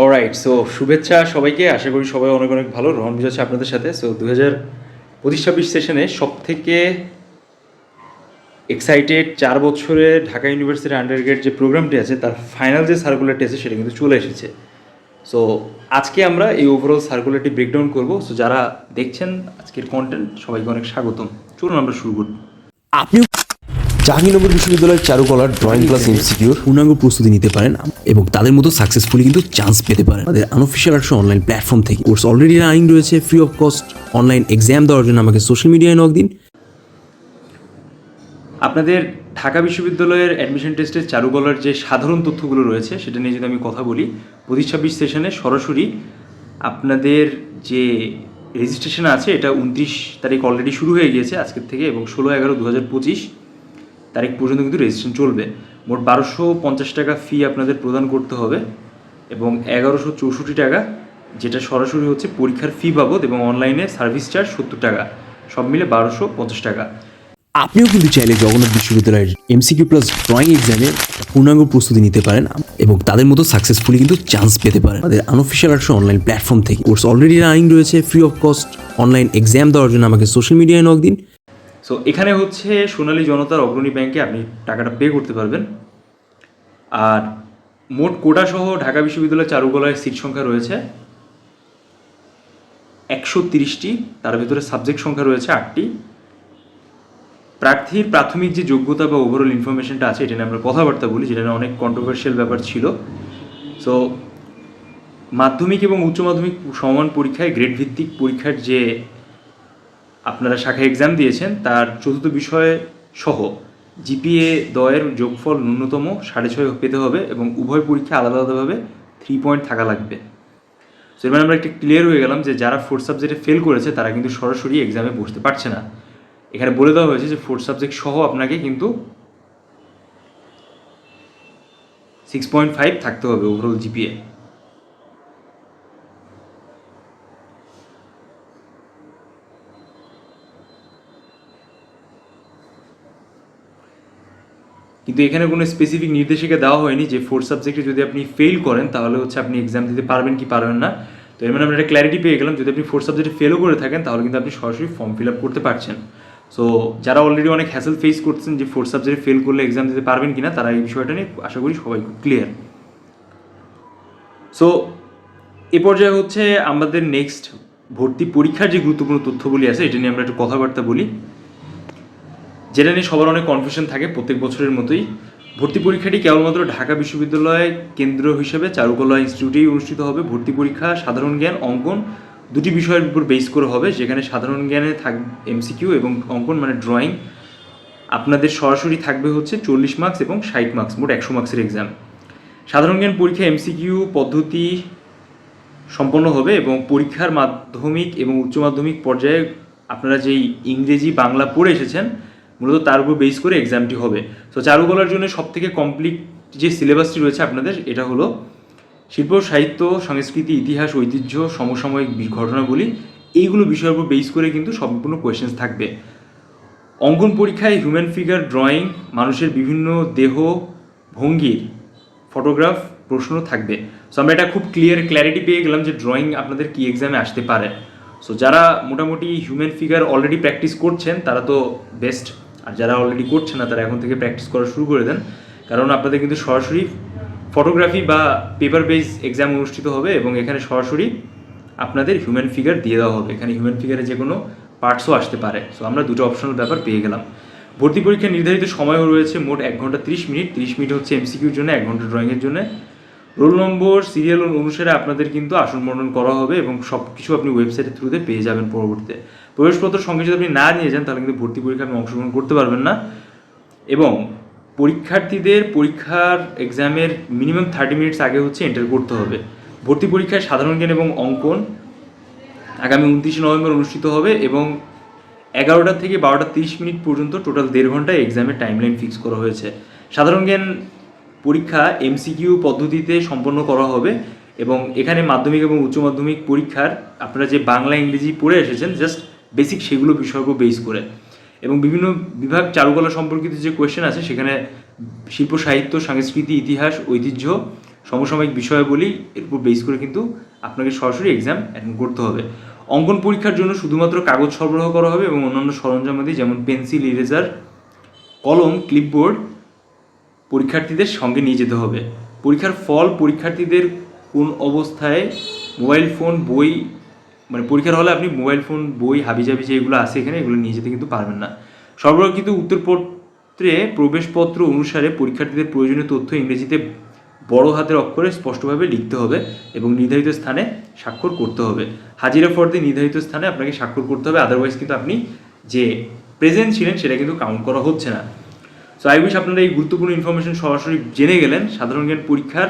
Alright so শুভেচ্ছা সবাইকে। আশা করি সবাই অনেক অনেক ভালো। রহন বিজয় আছে আপনাদের সাথে। সো দু হাজার পঁচিশ ছাব্বিশ সেশনে সব থেকে এক্সাইটেড চার বছরে ঢাকা ইউনিভার্সিটির আন্ডারগ্রেড যে প্রোগ্রামটি আছে, তার ফাইনাল যে সার্কুলারটি আছে সেটা কিন্তু চলে এসেছে। সো আজকে আমরা এই ওভারঅল সার্কুলারটি ব্রেকডাউন করব। সো যারা দেখছেন আজকের কন্টেন্ট সবাইকে অনেক স্বাগতম। চলুন আমরা শুরু করি। আপনিও জাহাঙ্গীরনগর বিশ্ববিদ্যালয়ের চারুকলার ড্রয়িং ক্লাস ইনস্টিটিউট পূর্ণাঙ্গ প্রস্তুতি নিতে পারেন এবং তাদের মতো সাকসেসফুলি কিন্তু চান্স পেতে পারেন। আমাদের আনঅফিসিয়াল আর্টস অনলাইন প্ল্যাটফর্ম থেকে। কোর্স অলরেডি রানিং রয়েছে free of cost online exam দেওয়ার জন্য আমাকে সোশ্যাল মিডিয়ায় নক দিন। আপনাদের ঢাকা বিশ্ববিদ্যালয়ের অ্যাডমিশন টেস্টের চারুকলার যে সাধারণ তথ্যগুলো রয়েছে সেটা নিয়ে যদি আমি কথা বলি পঁচিশ ছাব্বিশ সেশনে সরাসরি আপনাদের যে রেজিস্ট্রেশন আছে এটা উনত্রিশ তারিখ অলরেডি শুরু হয়ে গিয়েছে আজকের থেকে এবং ষোলো এগারো দু হাজার পঁচিশ। তারিখ পর্যন্ত কিন্তু রেজিস্ট্রেশন চলবে। মোট বারোশো পঞ্চাশ টাকা ফি আপনাদের প্রদান করতে হবে এবং এগারোশো চৌষট্টি টাকা, যেটা সরাসরি হচ্ছে পরীক্ষার ফি বাবদ এবং অনলাইনে সার্ভিস চার্জ সত্তর টাকা। সব মিলে বারোশো পঞ্চাশ টাকা। আপনিও কিন্তু চাইলে জগন্নাথ বিশ্ববিদ্যালয়ের এমসিকিউ প্লাস ড্রয়িং এক্সামে পূর্ণাঙ্গ প্রস্তুতি নিতে পারেন এবং তাদের মতো সাকসেসফুলি কিন্তু চান্স পেতে পারেন। আমাদের আনঅফিসিয়াল আর্টস অনলাইন প্ল্যাটফর্ম থেকে কোর্স অলরেডি রানিং রয়েছে free of cost online exam দেওয়ার জন্য আমাকে সোশ্যাল মিডিয়ায় নক দিন। সো এখানে হচ্ছে সোনালী জনতার অগ্রণী ব্যাংকে আপনি টাকাটা পে করতে পারবেন। আর মোট কোটা সহ ঢাকা বিশ্ববিদ্যালয়ের চারুকলায় সিট সংখ্যা রয়েছে একশো তিরিশটি, তার ভিতরে সাবজেক্ট সংখ্যা রয়েছে আটটি। প্রার্থীর প্রাথমিক যে যোগ্যতা বা ওভারঅল ইনফরমেশনটা আছে, এটা নিয়ে আমরা কথাবার্তা বলি, যেটা অনেক কন্ট্রোভার্সিয়াল ব্যাপার ছিল। সো মাধ্যমিক এবং উচ্চ মাধ্যমিক সমান পরীক্ষায় গ্রেড ভিত্তিক পরীক্ষার যে আপনারা শাখা এক্সাম দিয়েছেন, তার চতুর্থ বিষয় সহ জিপিএ দয়ের যোগফল ন্যূনতম সাড়ে ছয় পেতে হবে এবং উভয় পরীক্ষা আলাদা আলাদাভাবে থ্রি পয়েন্ট থাকা লাগবে। সো এবার আমরা একটু ক্লিয়ার হয়ে গেলাম যে যারা ফোর্থ সাবজেক্টে ফেল করেছে, তারা কিন্তু সরাসরি এক্সামে বসতে পারছে না। এখানে বলে দেওয়া হয়েছে যে ফোর্থ সাবজেক্ট সহ আপনাকে কিন্তু সিক্স পয়েন্ট ফাইভ থাকতে হবে ওভারঅল জিপিএ কিন্তু এখানে কোনো স্পেসিফিক নির্দেশিকা দেওয়া হয়নি যে ফোর্থ সাবজেক্টে যদি আপনি ফেল করেন, তাহলে হচ্ছে আপনি এক্সাম দিতে পারবেন কি পারবেন না। তো এর মানে আমরা একটা ক্ল্যারিটি পেয়ে গেলাম, যদি আপনি ফোর্থ সাবজেক্টে ফেলও করে থাকেন, তাহলে কিন্তু আপনি সরাসরি ফর্ম ফিল আপ করতে পারছেন। সো যারা অলরেডি অনেক হ্যাসেল ফেস করছেন যে ফোর্থ সাবজেক্টে ফেল করলে এক্সাম দিতে পারবেন কি না তারা এই বিষয়টা নিয়ে আশা করি সবাই খুব ক্লিয়ার সো এ পর্যায়ে হচ্ছে আমাদের নেক্সট ভর্তি পরীক্ষার যে গুরুত্বপূর্ণ তথ্যগুলি আছে, এটা নিয়ে আমরা একটু কথাবার্তা বলি। যেটা নিয়ে সবার অনেক কনফিউশন থাকে প্রত্যেক বছরের মতোই। ভর্তি পরীক্ষাটি কেবলমাত্র ঢাকা বিশ্ববিদ্যালয় কেন্দ্র হিসেবে চারুকলা ইনস্টিটিউটেই অনুষ্ঠিত হবে। ভর্তি পরীক্ষা সাধারণ জ্ঞান, অঙ্কন দুটি বিষয়ের উপর বেস করে হবে, যেখানে সাধারণ জ্ঞানে থাক এমসিকিউ এবং অঙ্কন মানে ড্রয়িং আপনাদের সরাসরি থাকবে হচ্ছে চল্লিশ মার্কস এবং ষাট মার্কস মোট একশো মার্কসের এক্সাম সাধারণ জ্ঞান পরীক্ষা এমসিকিউ পদ্ধতি সম্পন্ন হবে এবং পরীক্ষার মাধ্যমিক এবং উচ্চ মাধ্যমিক পর্যায়ে আপনারা যেই ইংরেজি, বাংলা পড়ে এসেছেন মূলত তার উপর বেস করে এক্সামটি হবে। তো চারুকলার জন্য সব থেকে কমপ্লিট যে সিলেবাসটি রয়েছে আপনাদের, এটা হলো শিল্প, সাহিত্য, সংস্কৃতি, ইতিহাস, ঐতিহ্য, সমসাময়িক ঘটনাবলী, এইগুলো বিষয়ের উপর বেস করে কিন্তু সম্পূর্ণ কোয়েশ্চেন্স থাকবে। অঙ্কন পরীক্ষায় হিউম্যান ফিগার ড্রয়িং মানুষের বিভিন্ন দেহ, ভঙ্গির ফটোগ্রাফ প্রশ্ন থাকবে। সো আমরা এটা খুব ক্লিয়ার ক্ল্যারিটি পেয়ে গেলাম যে ড্রয়িং আপনাদের কি এক্সামে আসতে পারে। সো যারা মোটামুটি হিউম্যান ফিগার অলরেডি প্র্যাকটিস করছেন, তারা তো বেস্ট আর যারা অলরেডি করছে না, তারা এখন থেকে প্র্যাকটিস করা শুরু করে দেন। কারণ আপনাদের কিন্তু সরাসরি ফটোগ্রাফি বা পেপার বেস এক্সাম অনুষ্ঠিত হবে এবং এখানে সরাসরি আপনাদের হিউম্যান ফিগার দিয়ে দেওয়া হবে। এখানে হিউম্যান ফিগারে যে কোনো পার্টসও আসতে পারে। সো আমরা দুটো অপশনাল ব্যাপার পেয়ে গেলাম। ভর্তি পরীক্ষার নির্ধারিত সময়ও রয়েছে, মোট এক ঘণ্টা তিরিশ মিনিট। তিরিশ মিনিট হচ্ছে এমসিকিউর জন্য, এক ঘণ্টা ড্রয়িংয়ের জন্য। রোল নম্বর সিরিয়াল অনুসারে আপনাদের কিন্তু আসন বর্ণন করা হবে এবং সব কিছু আপনি ওয়েবসাইটের থ্রুতে পেয়ে যাবেন পরবর্তীতে। প্রবেশপত্র সঙ্গে যদি আপনি না নিয়ে যান, তাহলে কিন্তু ভর্তি পরীক্ষা আপনি অংশগ্রহণ করতে পারবেন না। এবং পরীক্ষার্থীদের পরীক্ষার এক্সামের মিনিমাম থার্টি মিনিটস আগে হচ্ছে এন্টার করতে হবে। ভর্তি পরীক্ষায় সাধারণ জ্ঞান এবং অঙ্কন আগামী উনত্রিশে নভেম্বর অনুষ্ঠিত হবে এবং এগারোটা থেকে বারোটা তিরিশ মিনিট পর্যন্ত টোটাল দেড় ঘন্টায় এক্সামের টাইমলাইন ফিক্স করা হয়েছে। সাধারণ জ্ঞান পরীক্ষা এমসিকিউ পদ্ধতিতে সম্পন্ন করা হবে এবং এখানে মাধ্যমিক এবং উচ্চ মাধ্যমিক পরীক্ষার আপনারা যে বাংলা, ইংরেজি পড়ে এসেছেন জাস্ট বেসিক সেগুলো উপর বেস করে। এবং বিভিন্ন বিভাগ চারুকলা সম্পর্কিত যে কোয়েশ্চেন আছে, সেখানে শিল্প, সাহিত্য, সংস্কৃতি, ইতিহাস, ঐতিহ্য, সমসাময়িক বিষয়াবলী এর উপর বেস করে কিন্তু আপনাকে সরাসরি এক্সাম অ্যাটেন্ড করতে হবে। অঙ্কন পরীক্ষার জন্য শুধুমাত্র কাগজ সরবরাহ করা হবে এবং অন্যান্য সরঞ্জামাদি যেমন পেন্সিল, ইরেজার, কলম ক্লিপবোর্ড পরীক্ষার্থীদের সঙ্গে নিয়ে যেতে হবে। পরীক্ষার ফল পরীক্ষার্থীদের কোন অবস্থায়? মোবাইল ফোন, বই মানে পরীক্ষার হলে আপনি মোবাইল ফোন বই হাবি হাবিজাবি যেগুলো আছে এখানে, এগুলো নিয়ে যেতে কিন্তু পারবেন না। সর্বরক্ষিত উত্তরপত্রে প্রবেশপত্র অনুসারে পরীক্ষার্থীদের প্রয়োজনীয় তথ্য ইংরেজিতে বড় হাতের অক্ষরে স্পষ্টভাবে লিখতে হবে এবং নির্ধারিত স্থানে স্বাক্ষর করতে হবে। হাজিরা ফর্দে নির্ধারিত স্থানে আপনাকে স্বাক্ষর করতে হবে আদারওয়াইজ কিন্তু আপনি যে প্রেজেন্ট ছিলেন সেটা কিন্তু কাউন্ট করা হচ্ছে না। সো আই উইশ আপনারা এই গুরুত্বপূর্ণ ইনফরমেশন সরাসরি জেনে গেলেন। সাধারণ জ্ঞান পরীক্ষার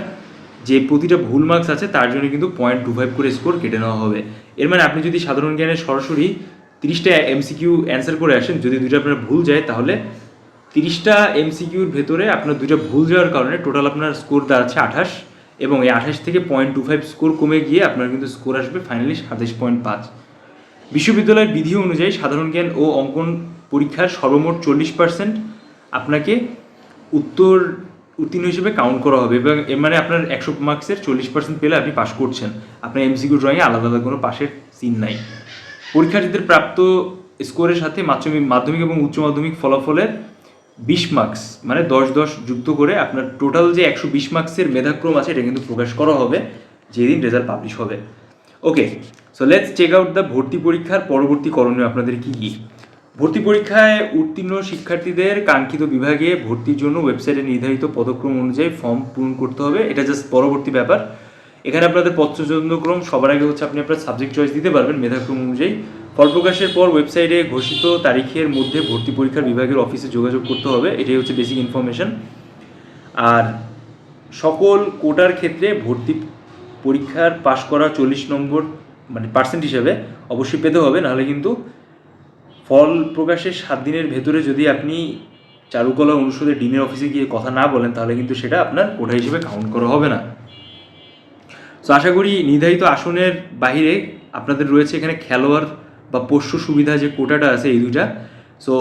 যে প্রতিটা ভুল মার্কস আছে, তার জন্য কিন্তু পয়েন্ট টু ফাইভ করে স্কোর কেটে নেওয়া হবে। এর মানে আপনি যদি সাধারণ জ্ঞানে সরাসরি তিরিশটা এমসিকিউ অ্যান্সার করে আসেন, যদি দুটো আপনার ভুল যায়, তাহলে তিরিশটা এমসিকিউর ভেতরে আপনার দুটো ভুল যাওয়ার কারণে টোটাল আপনার স্কোর দাঁড়াচ্ছে আঠাশ এবং এই আঠাশ থেকে পয়েন্ট টু ফাইভ স্কোর কমে গিয়ে আপনার কিন্তু স্কোর আসবে ফাইনালি সাতাশ পয়েন্ট পাঁচ। বিশ্ববিদ্যালয়ের বিধি অনুযায়ী সাধারণ জ্ঞান ও অঙ্কন পরীক্ষার সর্বমোট চল্লিশ পার্সেন্ট আপনাকে উত্তর উত্তীর্ণ হিসেবে কাউন্ট করা হবে এবং মানে আপনার একশো মার্কসের চল্লিশ পার্সেন্ট পেলে আপনি পাস করছেন। আপনার এমসিকিউ ড্রয়িংয়ে আলাদা আলাদা কোনো পাশের সিন নাই। পরীক্ষার্থীদের প্রাপ্ত স্কোরের সাথে মাধ্যমিক মাধ্যমিক এবং উচ্চ মাধ্যমিক ফলাফলের বিশ মার্কস মানে দশ দশ যুক্ত করে আপনার টোটাল যে একশো বিশ মার্কসের মেধাক্রম আছে, এটা কিন্তু প্রকাশ করা হবে, যেদিন রেজাল্ট পাবলিশ হবে। Okay so let's check out the ভর্তি পরীক্ষার পরবর্তী করণীয় আপনাদের কী কী? ভর্তি পরীক্ষায় উত্তীর্ণ শিক্ষার্থীদের কাঙ্ক্ষিত বিভাগে ভর্তির জন্য ওয়েবসাইটে নির্ধারিত পদক্রম অনুযায়ী ফর্ম পূরণ করতে হবে। এটা জাস্ট পরবর্তী ব্যাপার। এখানে আপনাদের পত্রচন্দ্রক্রম সবার আগে হচ্ছে আপনি আপনার সাবজেক্ট চয়েস দিতে পারবেন মেধাক্রম অনুযায়ী। ফল প্রকাশের পর ওয়েবসাইটে ঘোষিত তারিখের মধ্যে ভর্তি পরীক্ষার বিভাগের অফিসে যোগাযোগ করতে হবে। এটাই হচ্ছে বেসিক ইনফরমেশন আর সকল কোটার ক্ষেত্রে ভর্তি পরীক্ষার পাশ করা চল্লিশ নম্বর মানে পার্সেন্ট হিসাবে অবশ্যই পেতে হবে। নাহলে কিন্তু ফল প্রকাশের সাত দিনের ভেতরে যদি আপনি চারুকলা অনুষদের ডিনের অফিসে গিয়ে কথা না বলেন, তাহলে কিন্তু সেটা আপনার কোটা হিসেবে কাউন্ট করা হবে না। তো আশা করি নির্ধারিত আসনের বাইরে আপনাদের রয়েছে এখানে খেলোয়াড় বা পোষ্য সুবিধা যে কোটাটা আছে এই দুইটা। সো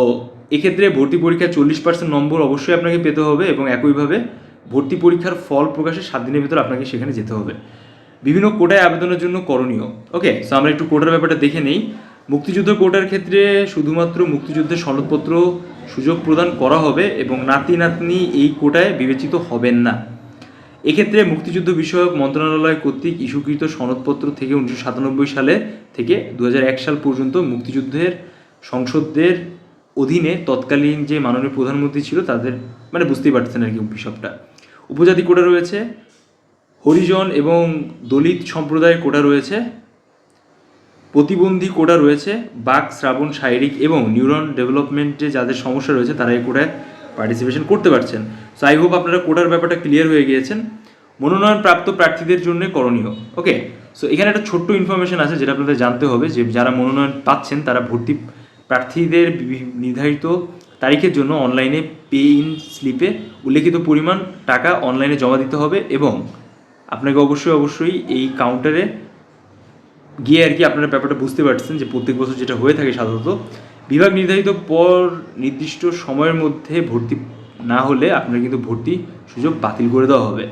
এক্ষেত্রে ভর্তি পরীক্ষায় চল্লিশ পার্সেন্ট নম্বর অবশ্যই আপনাকে পেতে হবে এবং একইভাবে ভর্তি পরীক্ষার ফল প্রকাশের সাত দিনের ভিতর আপনাকে সেখানে যেতে হবে। বিভিন্ন কোটায় আবেদনের জন্য করণীয়। ওকে সো আমরা একটু কোটার ব্যাপারটা দেখে নেই। মুক্তিযুদ্ধ কোটার ক্ষেত্রে শুধুমাত্র মুক্তিযুদ্ধের সনদপত্র সুযোগ প্রদান করা হবে এবং নাতি নাতনি এই কোটায় বিবেচিত হবেন না। এক্ষেত্রে মুক্তিযুদ্ধ বিষয়ক মন্ত্রণালয় কর্তৃক ইস্যুকৃত সনদপত্র থেকে উনিশশো সাতানব্বই সালে থেকে দু হাজার এক সাল পর্যন্ত মুক্তিযুদ্ধের সংসদের অধীনে তৎকালীন যে মাননীয় প্রধানমন্ত্রী ছিল তাদের মানে বুঝতেই পারছেন আর কি বিষয়টা। উপজাতি কোটা রয়েছে, হরিজন এবং দলিত সম্প্রদায়ের কোটা রয়েছে প্রতিবন্ধী কোটা রয়েছে? বাক শ্রাবণ, শারীরিক এবং নিউরন ডেভেলপমেন্টে যাদের সমস্যা রয়েছে, তারা এই কোটায় পার্টিসিপেশন করতে পারছেন। সো আই হোপ আপনারা কোটার ব্যাপারটা ক্লিয়ার হয়ে গিয়েছেন। মনোনয়ন প্রাপ্ত প্রার্থীদের জন্য করণীয়। ওকে সো এখানে একটা ছোট্ট ইনফরমেশন আছে যেটা আপনাদের জানতে হবে যে যারা মনোনয়ন পাচ্ছেন, তারা ভর্তি প্রার্থীদের নির্ধারিত তারিখের জন্য অনলাইনে পে ইন স্লিপে উল্লেখিত পরিমাণ টাকা অনলাইনে জমা দিতে হবে এবং আপনাকে অবশ্যই অবশ্যই এই কাউন্টারে গিয়ে আর কি আপনারা ব্যাপারটা বুঝতে পারছেন যে প্রত্যেক বছর যেটা হয়ে থাকে সাধারণত, বিভাগ নির্ধারিত পর নির্দিষ্ট সময়ের মধ্যে ভর্তি না হলে আপনার কিন্তু ভর্তি সুযোগ বাতিল করে দেওয়া হবে।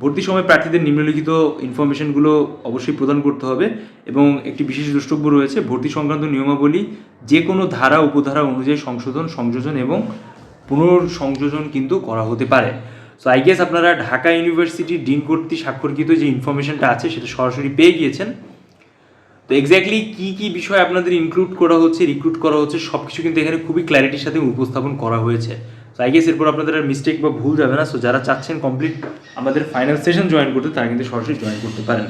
ভর্তির সময় প্রার্থীদের নিম্নলিখিত ইনফরমেশনগুলো অবশ্যই প্রদান করতে হবে এবং একটি বিশেষ দ্রষ্টব্য রয়েছে, ভর্তি সংক্রান্ত নিয়মাবলী যে কোনো ধারা, উপধারা অনুযায়ী সংশোধন, সংযোজন এবং পুনর্সংযোজন কিন্তু করা হতে পারে। সো আই গেস আপনারা ঢাকা ইউনিভার্সিটি ডিন কর্তৃক স্বাক্ষরকৃত যে ইনফরমেশনটা আছে সেটা সরাসরি পেয়ে গিয়েছেন। তো এক্স্যাক্টলি কী কী বিষয় আপনাদের ইনক্লুড করা হচ্ছে রিক্রুট করা হচ্ছে সব কিছু কিন্তু এখানে খুবই ক্ল্যারিটির সাথে উপস্থাপন করা হয়েছে। তো আই গেস এরপর আপনাদের আর মিস্টেক বা ভুল যাবে না। সো যারা চাচ্ছেন কমপ্লিট আমাদের ফাইনাল সেশন জয়েন করতে, তারা কিন্তু সরাসরি জয়েন করতে পারেন।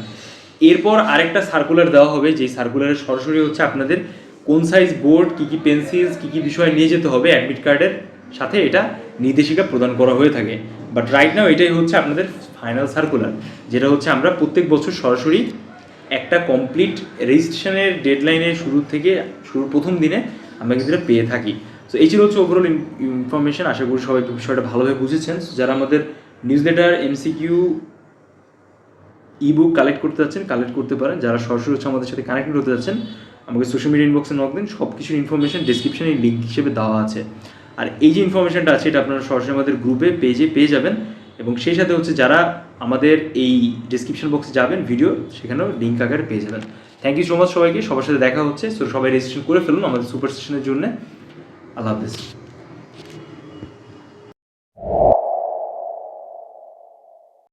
এরপর আরেকটা সার্কুলার দেওয়া হবে। যেই সার্কুলারে সরাসরি হচ্ছে আপনাদের কোন সাইজ বোর্ড কী কী পেন্সিলস কী কী বিষয় নিয়ে যেতে হবে অ্যাডমিট কার্ডের সাথে এটা নির্দেশিকা প্রদান করা হয়ে থাকে। বাট রাইট নাও এটাই হচ্ছে আপনাদের ফাইনাল সার্কুলার যেটা হচ্ছে আমরা প্রত্যেক বছর সরাসরি একটা কমপ্লিট রেজিস্ট্রেশনের ডেডলাইনের শুরু থেকে শুরুর প্রথম দিনে আমরা কিন্তু পেয়ে থাকি। তো এই ছিল হচ্ছে ওভারঅল ইনফরমেশন আশা করি সবাই বিষয়টা ভালোভাবে বুঝেছেন। যারা আমাদের newsletter MCQ ebook collect করতে যাচ্ছেন কালেক্ট করতে পারেন। যারা সরাসরি হচ্ছে আমাদের সাথে কানেক্টেড হতে যাচ্ছেন, আমাকে সোশ্যাল মিডিয়া ইনবক্সে নক দিন। সব কিছুর ইনফরমেশন ডিসক্রিপশনে লিঙ্ক হিসেবে দেওয়া আছে। আর এই যে ইনফরমেশনটা আছে, এটা আপনারা সরাসরি আমাদের গ্রুপে পেজে পেয়ে যাবেন। এবং সেই সাথে হচ্ছে যারা আমাদের এই ডিসক্রিপশন বক্সে যাবেন ভিডিও সেখানেও লিঙ্ক আকারে পেয়ে যাবেন। থ্যাংক ইউ সো মাচ সবাইকে, সবার সাথে দেখা হচ্ছে। সো সবাই রেজিস্ট্রেশন করে ফেলুন আমাদের সুপার সেশনের জন্য। আল্লাহ হাফিজ।